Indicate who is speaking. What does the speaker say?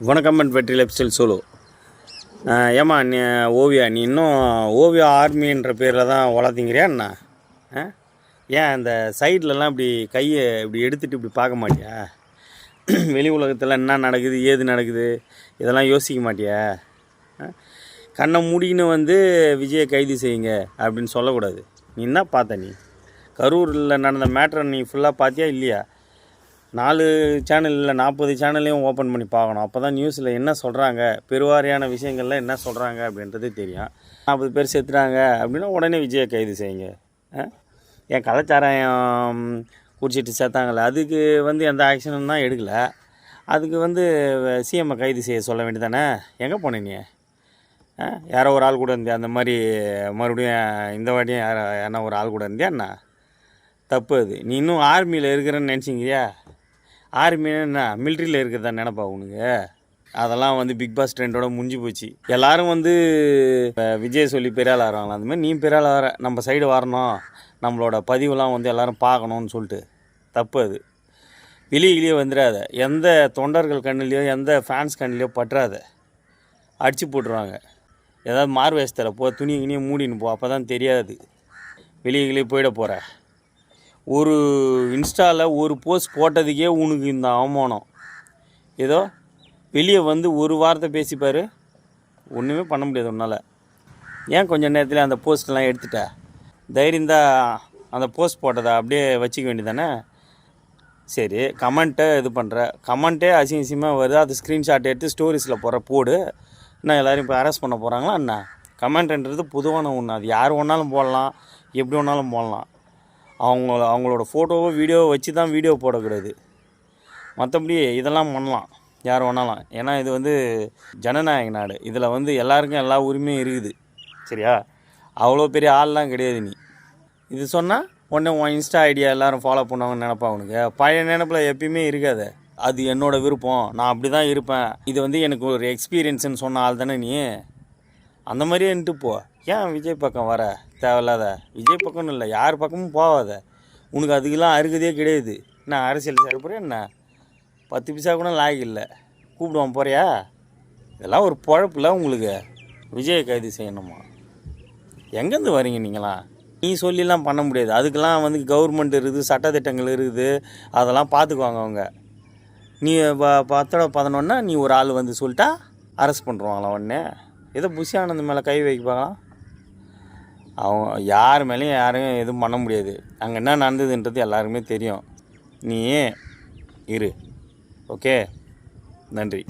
Speaker 1: வணக்கம் அண்ட் வெற்றி life style solo. ஏம்மா நீ ஓவியா நீ இன்னும் ஓவியா ஆர்மின்ற பேரில் தான் வளர்த்திங்கிறியா என்ன? ஆ? ஏன் அந்த சைட்லலாம் இப்படி கையை இப்படி எடுத்துகிட்டு இப்படி பார்க்க மாட்டியா? வெளி உலகத்தில் என்ன நடக்குது ஏது நடக்குது இதெல்லாம் யோசிக்க மாட்டியா? ஆ? கண்ணை மூடின்னு வந்து விஜயை கைது செய்யுங்க அப்படின்னு சொல்லக்கூடாது. நீ என்ன பார்த்த நீ? கரூரில் நடந்த மேட்ரை நீ ஃபுல்லாக பார்த்தியா இல்லையா? நாலு சேனல் இல்லை நாற்பது சேனல்லையும் ஓப்பன் பண்ணி பார்க்கணும். அப்போ தான் நியூஸில் என்ன சொல்கிறாங்க பெருவாரியான விஷயங்களில் என்ன சொல்கிறாங்க அப்படின்றது தெரியும். நாற்பது பேர் செத்துட்டாங்க அப்படின்னா உடனே விஜயை கைது செய்யுங்க. ஆ? என் கலாச்சாரம் குடிச்சிட்டு சேர்த்தாங்கல்ல அதுக்கு வந்து எந்த ஆக்ஷனும் தான் எடுக்கலை. அதுக்கு வந்து சிஎம்ஐ கைது செய்ய சொல்ல வேண்டியதானே எங்கே போனீங்க ஆ? யாரோ ஒரு ஆள் கூட இருந்தியா? அந்த மாதிரி மறுபடியும் இந்த வாட்டியும் யாரோ யாரா ஒரு ஆள் கூட இருந்தியா என்ன? தப்பு அது. நீ இன்னும் ஆர்மியில் இருக்கிறேன்னு நினச்சிங்கிறியா ஆர்மின்னா என்ன மிலிட்ரியில் இருக்கிறதா நினப்பா உனக்கு? அதெல்லாம் வந்து பிக் பாஸ் ட்ரெண்டோட முடிஞ்சு போச்சு. எல்லாரும் வந்து விஜய் சொல்லி பெரிய ஆள் ஆகிறாங்களா நீ பெரிய ஆள் வர நம்ம சைடு வரணும். நம்மளோட பதிவுலாம் வந்து எல்லாரும் பார்க்கணும்னு சொல்லிட்டு. தப்பு அது. வெளியிலேயே வந்துடாத. எந்த தொண்டர்கள் கண்ணுலேயோ எந்த ஃபேன்ஸ் கண்ணுலேயோ பற்றாத. அடிச்சு போட்டுருவாங்க. ஏதாவது மார்வேஸ்தில் போ துணி கிணியும் மூடின்னு போ அப்போ தான் தெரியாது. வெளியே போயிட போகிற ஒரு இன்ஸ்டாவில் ஒரு போஸ்ட் போட்டதுக்கே உனக்கு இந்த அவமானம். ஏதோ வெளியே வந்து ஒரு வாரத்தை பேசிப்பார். ஒன்றுமே பண்ண முடியாது உன்னால். ஏன் கொஞ்சம் நேரத்தில் அந்த போஸ்ட்லாம் எடுத்துட்ட? தைரியம் தான் அந்த போஸ்ட் போட்டதை அப்படியே வச்சுக்க வேண்டியதானே சரி கமெண்ட்டை இது பண்ணுற கமெண்ட்டே அசிங்க அசிங்கமாக வருது. அது ஸ்க்ரீன்ஷாட் எடுத்து ஸ்டோரிஸில் போடுற போடு. என்ன எல்லோரும் இப்போ அரெஸ்ட் பண்ண போகிறாங்களா என்ன? கமெண்ட்ன்றது பொதுவான ஒன்று அது யார் வேணாலும் போடலாம். எப்படி வேணாலும் போடலாம். அவங்க அவங்களோட ஃபோட்டோவோ வீடியோவோ வச்சு தான் வீடியோ போடக்கூடாது மற்றபடி இதெல்லாம் பண்ணலாம். யார் வேணாலும். ஏன்னா இது வந்து ஜனநாயக நாடு. இதில் வந்து எல்லாருக்கும் எல்லா உரிமையும் இருக்குது. சரியா? அவ்வளோ பெரிய ஆள்லாம் கிடையாது நீ இது சொன்னால் உடனே உன் இன்ஸ்டா ஐடியா எல்லோரும் ஃபாலோ பண்ணுவாங்கன்னு நினப்பா உனக்கு. பழைய நினப்பில் எப்பயுமே இருக்காது. அது என்னோட விருப்பம். நான் அப்படி தான் இருப்பேன். இது வந்து எனக்கு ஒரு எக்ஸ்பீரியன்ஸுன்னு சொன்ன ஆள் தானே நீ? அந்த மாதிரியே நின்ட்டு போ. ஏன் விஜய் பக்கம் வர? தேவையில்லாத. விஜய் பக்கம்னு இல்லை யார் பக்கமும் போகாத. உனக்கு அதுக்கெல்லாம் அருகதே கிடையாது. நான் அரசியல் சேர என்ன? பத்து பைசா கூட லாய்க்கு இல்லை. கூப்பிடுவான் போறியா? இதெல்லாம் ஒரு பழப்பில் உங்களுக்கு. விஜயை கைது செய்யணுமா? எங்கேருந்து வரீங்க நீங்களாம்? நீ சொல்லிலாம் பண்ண முடியாது. அதுக்கெல்லாம் வந்து கவர்மெண்ட் இருக்குது சட்டத்திட்டங்கள் இருக்குது. அதெல்லாம் பார்த்துக்குவாங்க அவங்க. நீ ப- பத்தோட பதினொன்னா நீ ஒரு ஆள் வந்து சொல்லிட்டா அரெஸ்ட் பண்ணுறாங்களா உடனே. ஏதோ புஷி ஆனந்த் மேலே கை வைப்பாங்களாம் அவங்க யார் மேலேயும் யாரையும் எதுவும் பண்ண முடியாது. அங்கே என்ன நடந்ததுன்றது எல்லாருக்குமே தெரியும். நீ இரு. ஓகே? நன்றி.